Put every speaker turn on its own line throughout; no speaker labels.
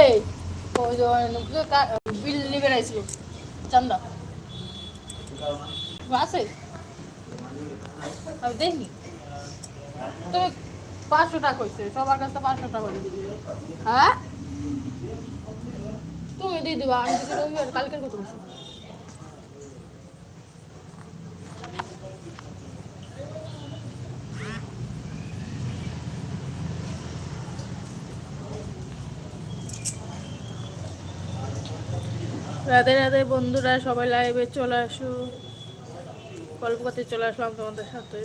এই বিল নিবে রাইছিল চান্দা। আছে? আমি দেখি। তুমি পাঁচশো টাকা হয়েছে সবার কাছে পাঁচশো টাকা হ্যাঁ? তুমি দিয়ে দিবা, আমি কালকের কথা রাধে রাধে বন্ধুরা, সবাই লাইভে চলে আসো। গল্প করতে চলে আসলাম তোমাদের সাথে।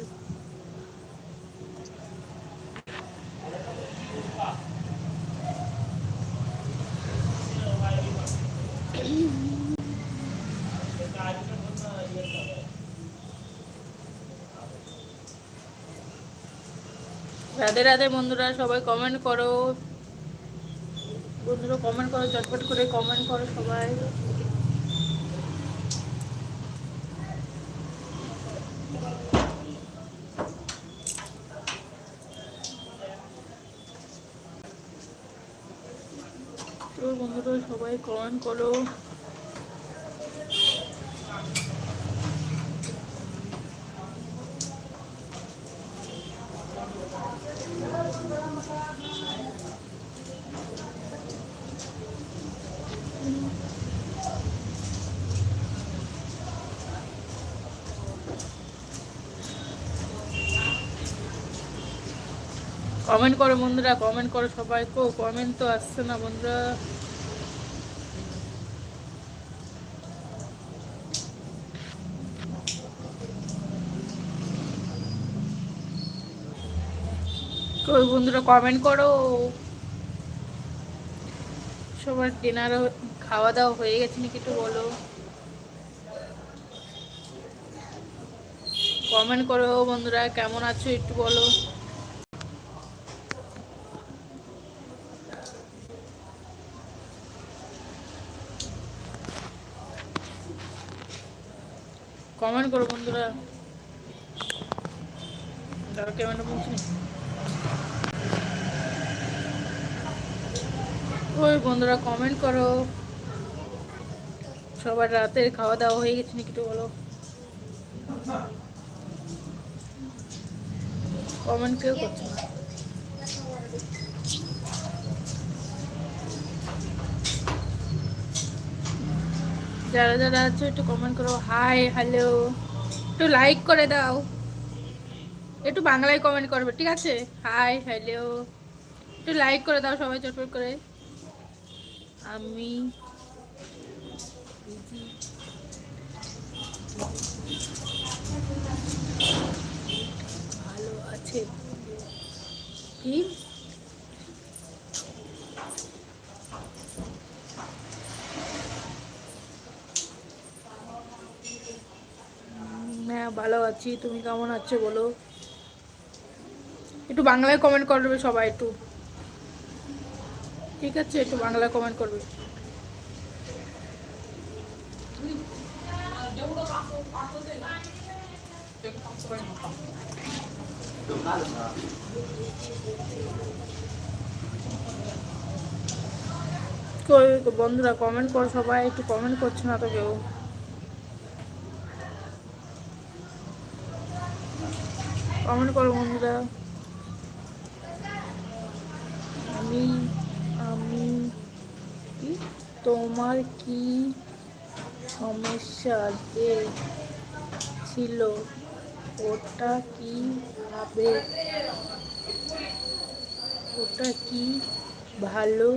রাধে রাধে বন্ধুরা, সবাই কমেন্ট করো। বন্ধুরা কমেন্ট করো চটপট করে কমেন্ট করো সবাই তো বন্ধুরা কমেন্ট করো। কমেন্ট করো বন্ধুরা কমেন্ট করো সবাই। কো কমেন্ট তো আসছে না বন্ধুরা। কই বন্ধুরা কমেন্ট করো। সবার ডিনার খাওয়া দাওয়া হয়ে গেছে নাকি একটু বলো। কমেন্ট করো বন্ধুরা, কেমন আছো একটু বলো। কমেন্ট করো বন্ধুরা। কেমন বলছি ওই বন্ধুরা কমেন্ট করো। সবার রাতের খাওয়া দাওয়া হয়ে গেছে নাকি একটু বলো। কমেন্ট কেউ করছ যারা যারা আছো একটু কমেন্ট করো। হাই হ্যালো একটু লাইক করে দাও। একটু বাংলায় কমেন্ট করবে, ঠিক আছে? হাই হ্যালো একটু লাইক করে দাও সবাই, চটপট করে। আমি ভালো আছে। কি? হ্যাঁ ভালো আছি। তুমি কেমন আছো বলো? একটু বাংলায় কমেন্ট করবে সবাই একটু। ঠিক আছে, একটু বাংলায় কমেন্ট করবে। কই, বন্ধুরা কমেন্ট কর সবাই, একটু কমেন্ট করছে না তো কেউ? কমেন্ট করো বন্ধুরা আমি আমি কি তোমার কি সমস্যা যে ছিল, ওটা কি ভাবে? ওটা কি ভালো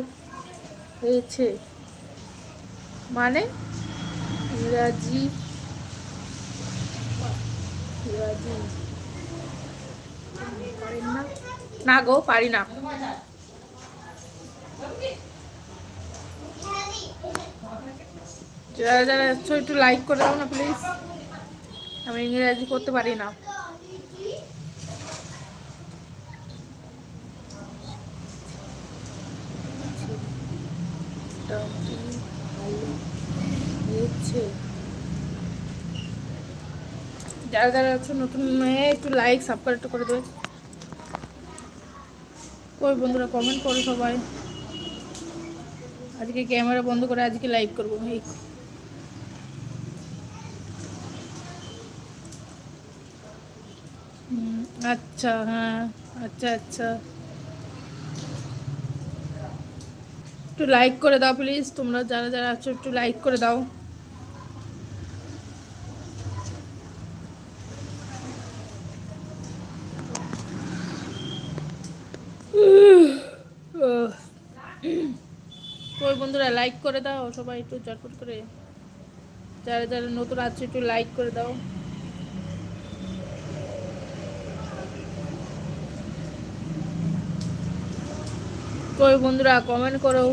হয়েছে? মানে ইংরাজি ইংরাজি। না গো, পারি না। যারা যারা আছো, একটু লাইক করে দাও না প্লিজ আমি ইংরেজি করতে পারি না। যারা যারা আছো, নতুন মেয়ে একটু লাইক সাবস্ক্রাইব করে দেবে। কই বন্ধুরা কমেন্ট করো সবাই। আজকে ক্যামেরা বন্ধ করে আজকে লাইভ করব। এই আচ্ছা হ্যাঁ আচ্ছা আচ্ছা। একটু লাইক করে দাও প্লিজ তোমরা যারা যারা আছো, একটু লাইক করে দাও। ওই বন্ধুরা লাইক করে দাও, সবাই একটু চটপট করে। যারা যারা নতুন আছে, একটু লাইক করে দাও। কই বন্ধুরা কমেন্ট করো।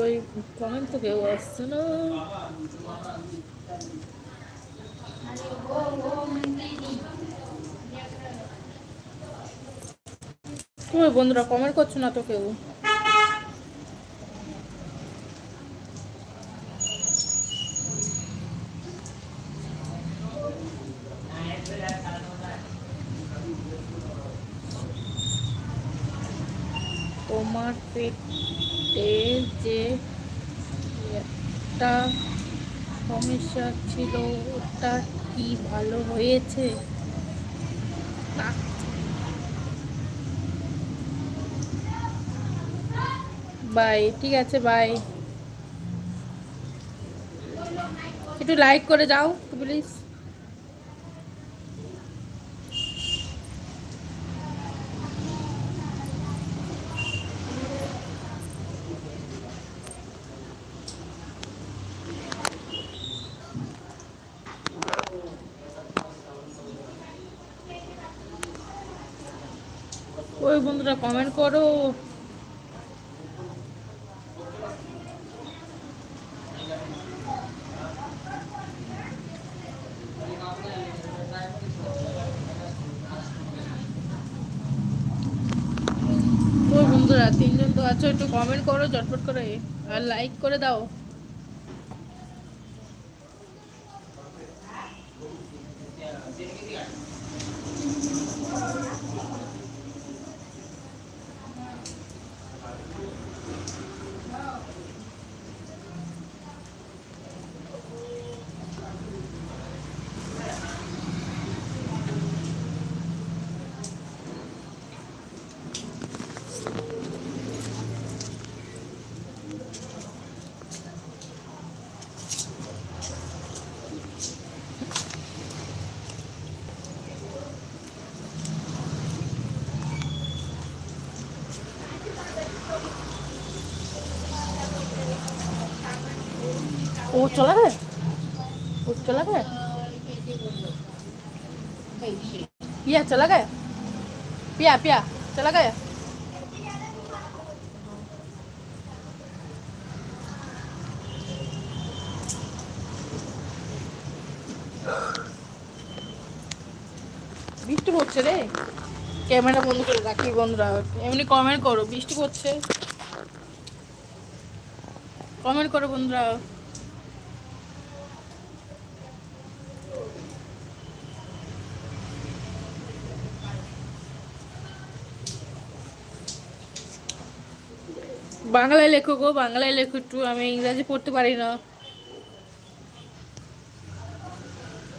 ওই কমেন্ট তো কেউ আসছে না। বন্ধুরা কমেন্ট করছ না তো কেউ তোমার পেটে যে একটা সমস্যা ছিল ওটা কি ভালো হয়েছে? বাই ঠিক আছে বাই। একটু লাইক করে যাও প্লিজ ওই বন্ধুরা কমেন্ট করো। বন্ধুরা, তিনজন তো আছো, একটু কমেন্ট করো চটপট করে, আর লাইক করে দাও। वो चला गया वो चला गया पिया चला गया पिया पिया चला गया বৃষ্টি পড়ছে রে ক্যামেরা বন্ধ করে রাখি বন্ধুরা এমনি কমেন্ট করো বৃষ্টি পড়ছে কমেন্ট করো বন্ধুরা বাংলায় লেখো গো, বাংলায় লেখো একটু, আমি ইংরাজি পড়তে পারি না।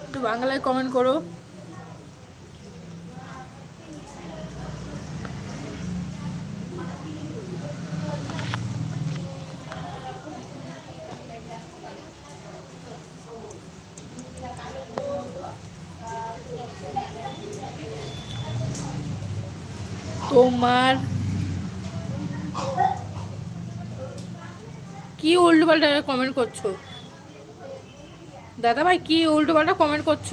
একটু বাংলায় কমেন্ট করো। তোমার কি উল্টো পাল্টা কমেন্ট করছ? দাদা ভাই কি উল্টোপাল্টা কমেন্ট করছ?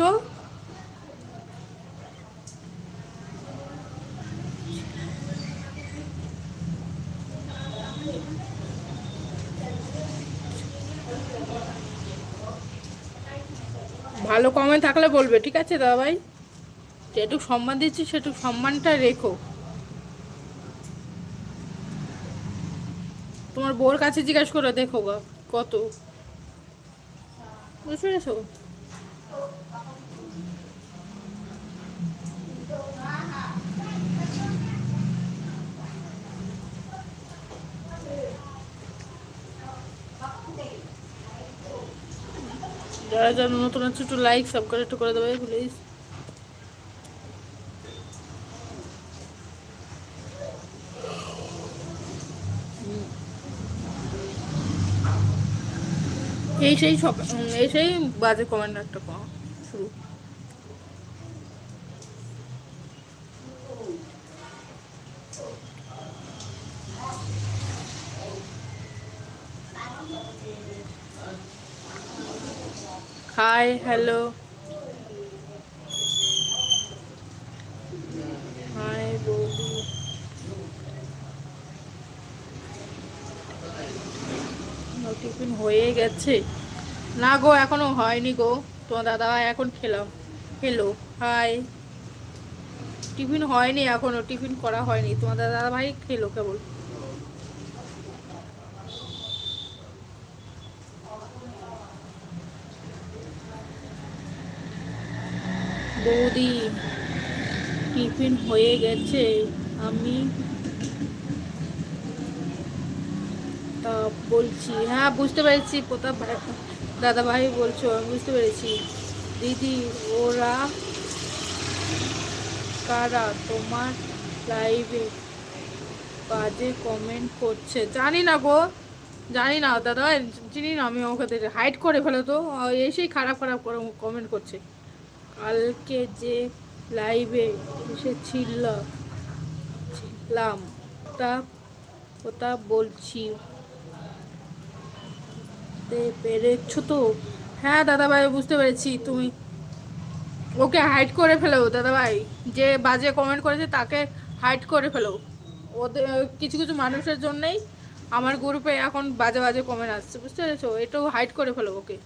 ভালো কমেন্ট থাকলে বলবে, ঠিক আছে দাদা ভাই যেটুকু সম্মান দিচ্ছি, সেটুকু সম্মানটা রেখো। তোমার বোর কাছে জিজ্ঞাসা করে দেখো গো, কত? বুঝতে পেরেছ? যারা যারা নতুন আছে একটু লাইক সাবস্ক্রাইব একটু করে দেবে প্লিজ এই সেই সব এই সেই বাজে কমেন্ট একটা শুরু। হাই হ্যালো হাই বৌদি টিফিন হয়ে গেছে। না গো, এখনও হয়নি গো। তোমার দাদা, এখন খেলাম। খেলো হাই টিফিন হয়নি এখনও টিফিন করা হয়নি। তোমার দাদা ভাই খেলো কেবল। বৌদি টিফিন হয়ে গেছে। আমি তা বলছি। হ্যাঁ বুঝতে পেরেছি। প্রতাপ ভাই দাদা ভাই বলছো, আমি বুঝতে পেরেছি। দিদি, ওরা কারা তোমার লাইভে বাজে কমেন্ট করছে? জানি না গো, জানি না। দাদা চিনি না আমি ওকে হাইড করে ফেলো তো। এসেই খারাপ খারাপ করে কমেন্ট করছে। কালকে যে লাইভে এসেছিল ছিলাম তা কথা বলছি। বুঝতে পেরেছ তো? হ্যাঁ দাদাভাই, বুঝতে পেরেছি। তুমি ওকে হাইড করে ফেলো, দাদাভাই। যে বাজে কমেন্ট করেছে, তাকে হাইট করে ফেলো। ওদের কিছু কিছু মানুষের জন্যেই আমার গ্রুপে এখন বাজে বাজে কমেন্ট আসছে, বুঝতে পেরেছ? এটাও হাইড করে ফেলো ওকে।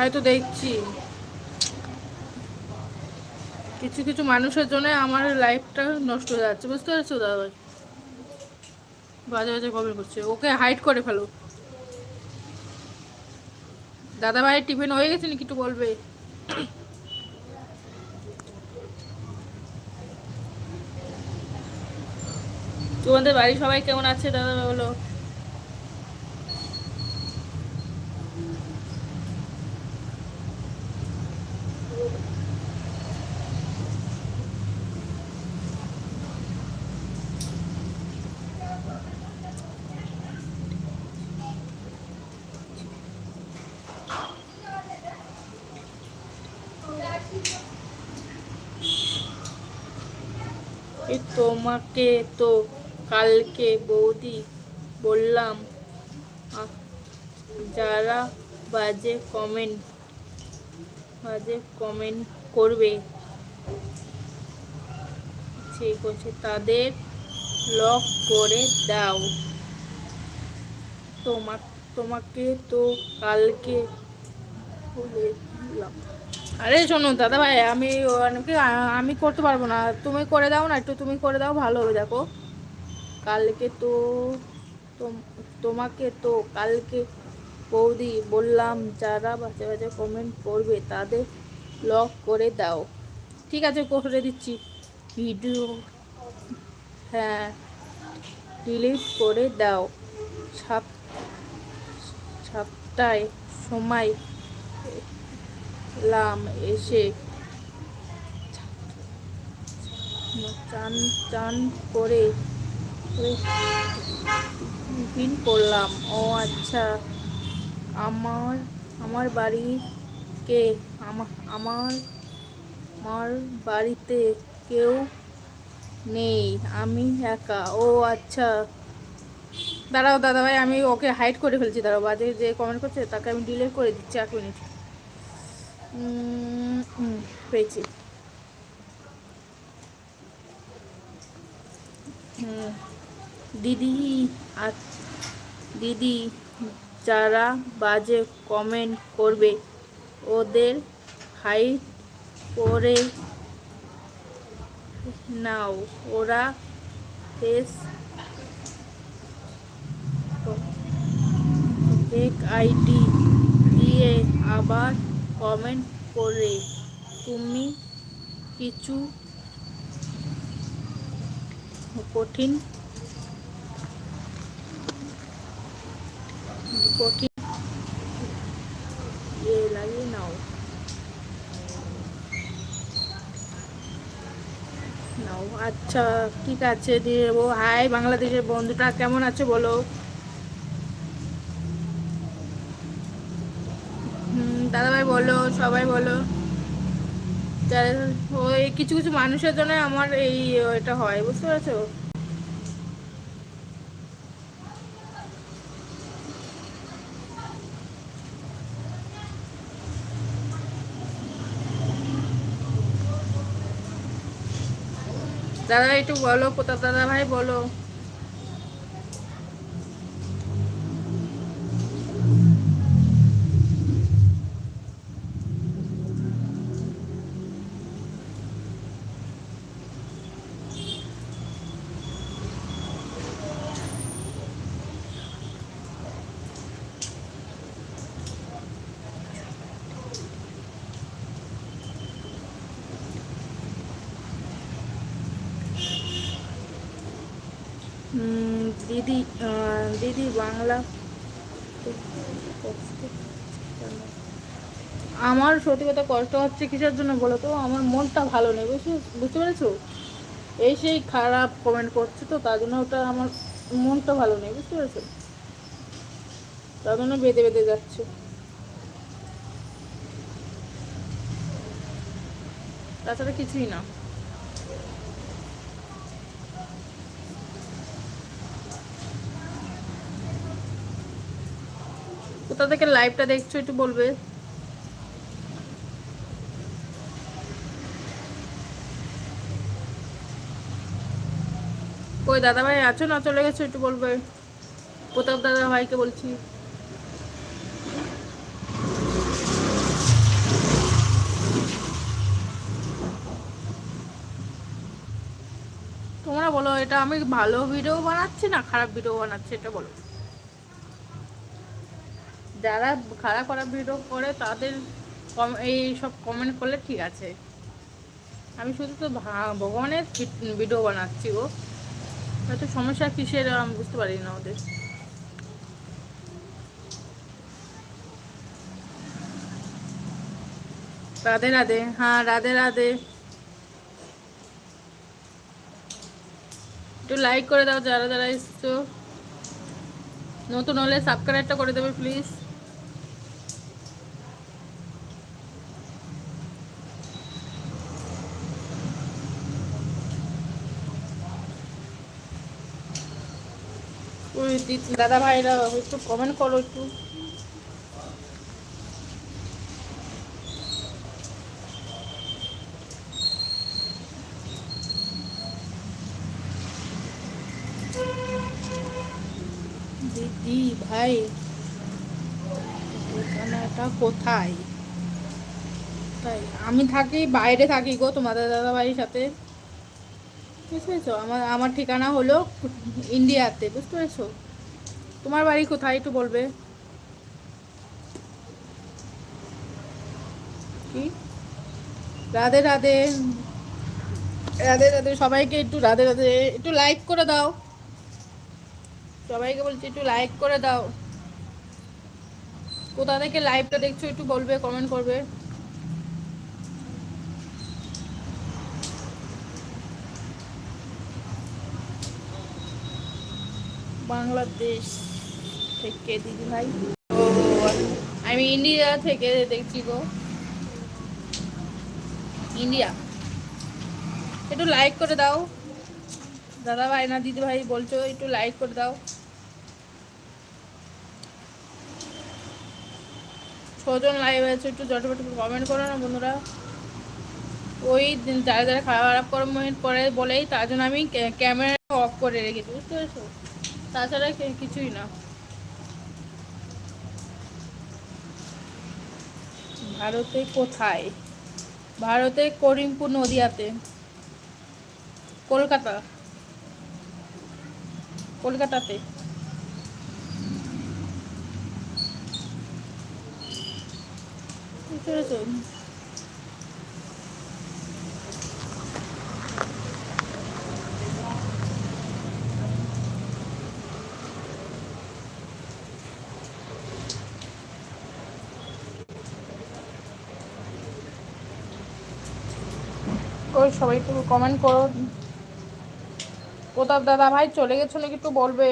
তাই তো দেখছি। কিছু কিছু মানুষের জন্য আমার লাইফটা নষ্ট হয়ে যাচ্ছে। বুঝতে পারছ দাদাভাই বাজে বাজে কমেন্ট করছে। ওকে হাইড করে ফেলো। দাদা ভাই টিফিন হয়ে গেছে নাকি একটু বলবে? তোমাদের বাড়ির সবাই কেমন আছে দাদা বলো? তোমাকে তো কালকে বৌদি বললাম যারা বাজে কমেন্ট বাজে কমেন্ট করবে। ঠিক আছে, তাদের লক করে দাও। তোমা, তোমাকে তো কালকে বলেছিলাম আরে শোনো, দাদা ভাই, আমি অনেকে আমি করতে পারব না। তুমি করে দাও না, একটু তুমি করে দাও, ভালো হবে, দেখো। কালকে তো, তোম- তোমাকে তো কালকে বৌদি বললাম, যারা বাজে বাজে কমেন্ট করবে, তাদের লক করে দাও। ঠিক আছে, করে দিচ্ছি। ভিডিও হ্যাঁ ডিলিট করে দাও। সাত সাতটায় সময় লাম এসে চান চান করে টিফিন করলাম। ও আচ্ছা আমার আমার বাড়ি কে আমার আমার বাড়িতে কেউ নেই, আমি একা। ও আচ্ছা। দাঁড়াও দাদা ভাই, আমি ওকে হাইড করে ফেলছি। দাঁড়াও, বাজে যে কমেন্ট করছে তাকে আমি ডিলেট করে দিচ্ছি এক মিনিট উম, হুম, পেয়েছি। হুম, দিদি আর দিদি যারা বাজে কমেন্ট করবে ওদের হাইট করে নাও। ওরা ফেস ফেক আইডি দিয়ে আবার কমেন্ট করে। তুমি কিছু কঠিন কঠিন ইয়ে লাগিয়ে নাও। নাও। আচ্ছা ঠিক আছে, দিয়ে দেবো। হাই, বাংলাদেশের বন্ধুটা কেমন আছে বলো? দাদাভাই বলো, সবাই বলো। ওই কিছু কিছু মানুষের জন্য আমার এই এটা হয়, বুঝতে পারছ? দাদা একটু বলো প্রতাপ দাদা ভাই বলো। দিদি দিদি বাংলা আমার সত্যি কথা কষ্ট হচ্ছে কিসের জন্য বলো তো? আমার মনটা ভালো নেই বুঝতে বুঝতে পেরেছ? এই সেই খারাপ কমেন্ট করছে তো, তার জন্য ওটা আমার মনটা ভালো নেই, বুঝতে পেরেছ? তার জন্য বেঁধে বেঁধে যাচ্ছে। তাছাড়া কিছুই না। কোথা থেকে লাইভটা দেখছ, একটু বলবে? কই দাদা ভাই আছো না? চলে গেছো, একটু বলবে। প্রতাপ দাদা ভাইকে বলছি। তোমরা বলো, এটা আমি ভালো ভিডিও বানাচ্ছি না খারাপ ভিডিও বানাচ্ছি, এটা বলো। যারা খারাপ খারাপ ভিডিও করে তাদের কম এই সব কমেন্ট করলে ঠিক আছে। আমি শুধু তো ভগবানের ভিডিও বানাচ্ছি গো। হয়তো সমস্যা কিসের আমি বুঝতে পারি না ওদের রাধে রাধে হ্যাঁ রাধে রাধে। একটু লাইক করে দাও যারা যারা এসছো। নতুন হলে সাবস্ক্রাইবটা করে দেবে প্লিজ দাদা ভাইরা, একটু কমেন্ট করো একটু। দিদি ভাই, ঠিকানাটা কোথায়? তাই, আমি থাকি, বাইরে থাকি গো তোমাদের দাদা ভাইয়ের সাথে। বুঝতে পেরেছ? আমার আমার ঠিকানা হলো ইন্ডিয়াতে, বুঝতে পেরেছ? তোমার বাড়ি কোথায় একটু বলবে? কি? রাধে রাধে। রাধে রাধে। সবাইকে একটু রাধে রাধে। একটু লাইক করে দাও। সবাইকে বলছি একটু লাইক করে দাও। কোথা থেকে লাইভটা দেখছ একটু বলবে কমেন্ট করবে। বাংলাদেশ। থেকে দিদি ভাই আমি ইন্ডিয়া থেকে দেখছি গো। ইন্ডিয়া। একটু লাইক করে দাও। দাদা ভাই না দিদি ভাই বলছো, একটু লাইক করে দাও। ছজন লাইভ আছে, একটু জটপট কমেন্ট করো না বন্ধুরা। ওই যারা যারা খারাপ কমেন্ট করে বলেই, তার জন্য আমি ক্যামেরা অফ করে রেখেছি, বুঝতে পেরেছ? তাছাড়া কিছুই না। ভারতে কোথায়? ভারতে করিমপুর নদিয়াতে। কলকাতা। কলকাতাতে। বুঝতে পেরেছ? ওই সবাই একটু কমেন্ট করো। প্রতাপ দাদা ভাই চলে গেছো নাকি একটু বলবে?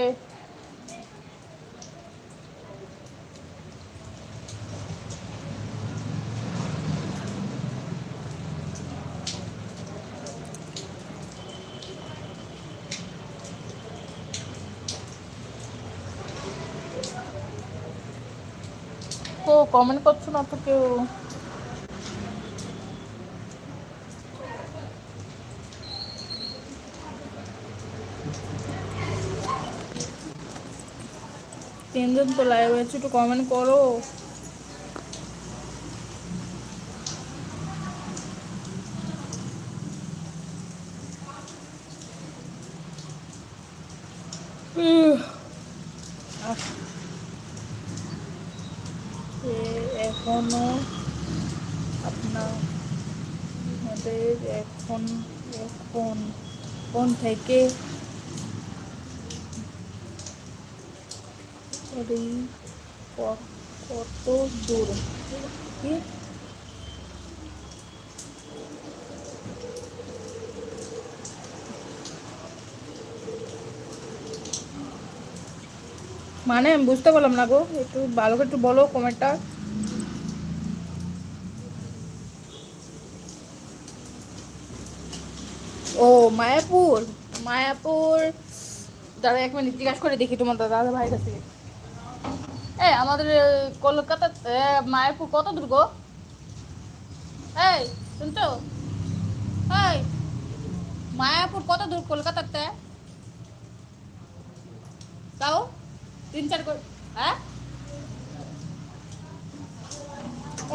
কমেন্ট করছ না তো কেউ? তিনজন তো লাইভ আছে একটু কমেন্ট করো। এখনও আপনার আমাদের এখন এখন কোন থেকে মানে আমি বুঝতে পারলাম না গো, একটু ভালো করে একটু বলো কমেন্টটা। ও, মায়াপুর মায়াপুর। দাদা, এক মিনিট জিজ্ঞাসা করে দেখি তোমার দাদা ভাইয়ের কাছে এই আমাদের কলকাতা মায়াপুর কত দূর গো? এই, শুনছো? এই, মায়াপুর কত দূর কলকাতাতে? তাও তিন চার হ্যাঁ?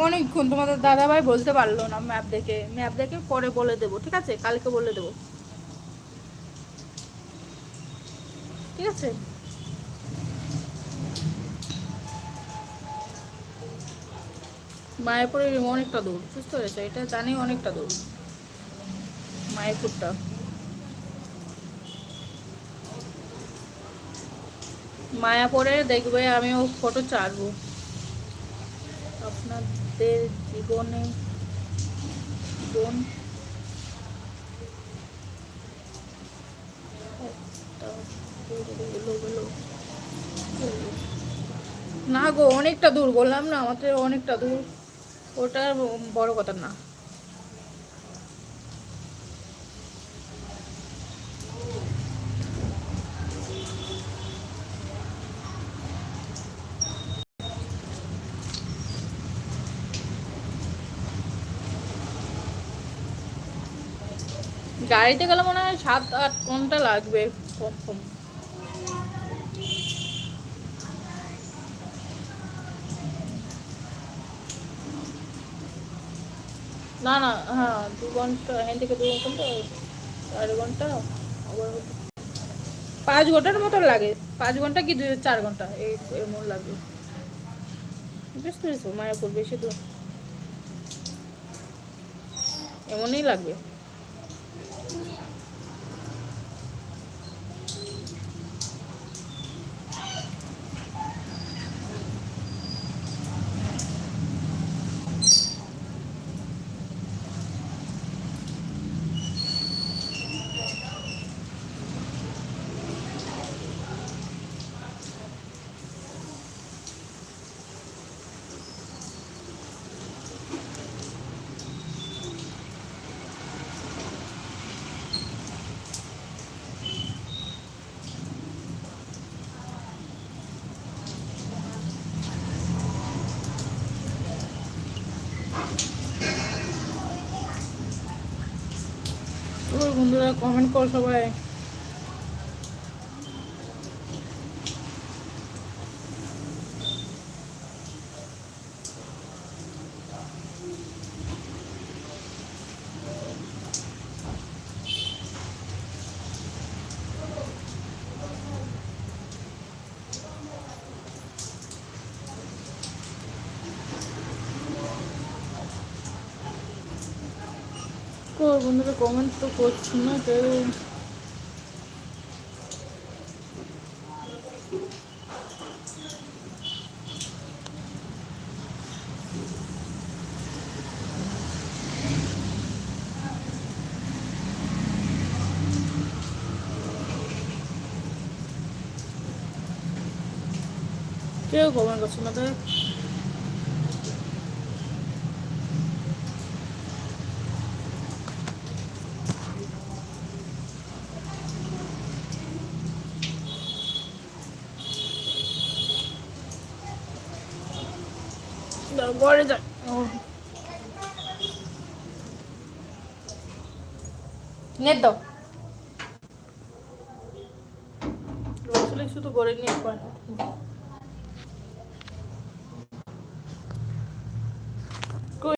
অনেকক্ষণ তোমাদের দাদা ভাই বলতে পারল না ম্যাপ দেখে। ম্যাপ দেখে পরে বলে দেবো, ঠিক আছে? কালকে বলে দেবো। ঠিক আছে? মায়াপুরের অনেকটা দূর, বুঝতে পেরেছ? এটা জানি অনেকটা দূর। মায়াপুরটা। মায়াপুরে দেখবে আমিও ফটো ছাড়বো। আপনাদের জীবনে জীবন না গো, অনেকটা দূর, বললাম না, আমাদের অনেকটা দূর। ওটা বড় কথা না। গাড়িতে গেলে মনে হয় সাত আট ঘণ্টা লাগবে কম না না হ্যাঁ দু ঘণ্টা, এখান থেকে দু ঘণ্টা আড়াই ঘণ্টা পাঁচ ঘণ্টার মতো লাগে। পাঁচ ঘণ্টা কি দুই চার ঘণ্টা? এই, এমন লাগবে বুঝতে পেরেছ মায়াপুর বেশি তো এমনই লাগবে ওই বন্ধুরা কমেন্ট করো সবাই। বন্ধুরা কমেন্ট তো করছি না কেউ কেউ কমেন্ট করছে না দেখ দাঁড়াও, ঘরে যাই ও নেট দাও